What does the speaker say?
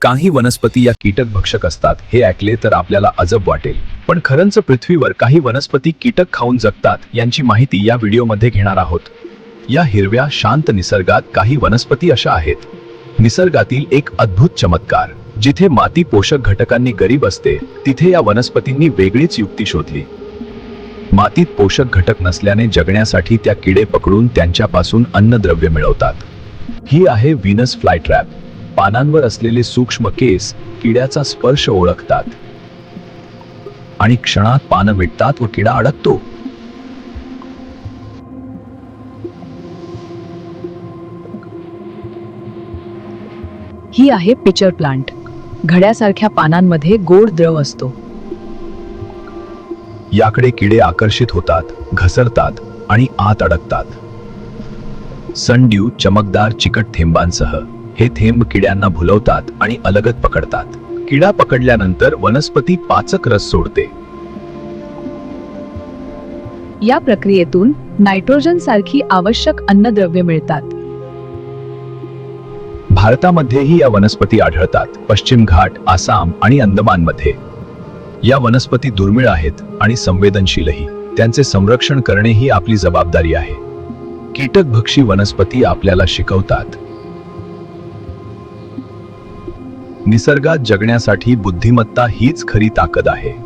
काही वनस्पती या कीटक भक्षक असतात. हे ऐकले तर आपल्याला अजब वाटेल. पण खरंच पृथ्वीवर काही वनस्पती कीटक खाऊन जगतात यांची माहिती या व्हिडिओमध्ये घेणार आहोत. या हिरव्या शांत निसर्गात काही वनस्पती अशा आहेत. निसर्गातील एक अद्भुत चमत्कार जिथे माती पोषक घटकांनी गरीब असते तिथे या वनस्पतींनी वेगळीच युक्ती शोधली. मातीत पोषक घटक नसल्याने जगण्यासाठी त्या किडे पकडून त्यांच्यापासून अन्नद्रव्य मिळवतात. ही आहे व्हीनस फ्लायट्रॅप पानांवर असलेले सूक्ष्म केस किड्याचा स्पर्श ओळखतात. आणि क्षणात पानं मिटतात व किडा अडकतो. ही आहे पिचर प्लांट. घड्यासारख्या पानांमध्ये गोड द्रव असतो. याकडे किडे आकर्षित होतात घसरतात आणि आत अडकतात. सनड्यू चमकदार चिकट थेंबांसह. हे थेंब किड्यांना भुलवतात आणि अलगत पकडतात. किडा पकडल्यानंतर वनस्पती पाचक रस सोडते. या प्रक्रियेतून नायट्रोजन सारखी आवश्यक अन्नद्रव्य मिळतात. भारतामध्येही या वनस्पती आढळतात. पश्चिम घाट आसाम आणि अंदमानमध्ये. या वनस्पती दुर्मिळ आहेत आणि संवेदनशीलही. त्यांचे संरक्षण करणे ही आपली जबाबदारी आहे. कीटकभक्षी वनस्पती आपल्याला शिकवतात. निसर्गात जगण्यासाठी बुद्धिमत्ता हीच खरी ताकद आहे.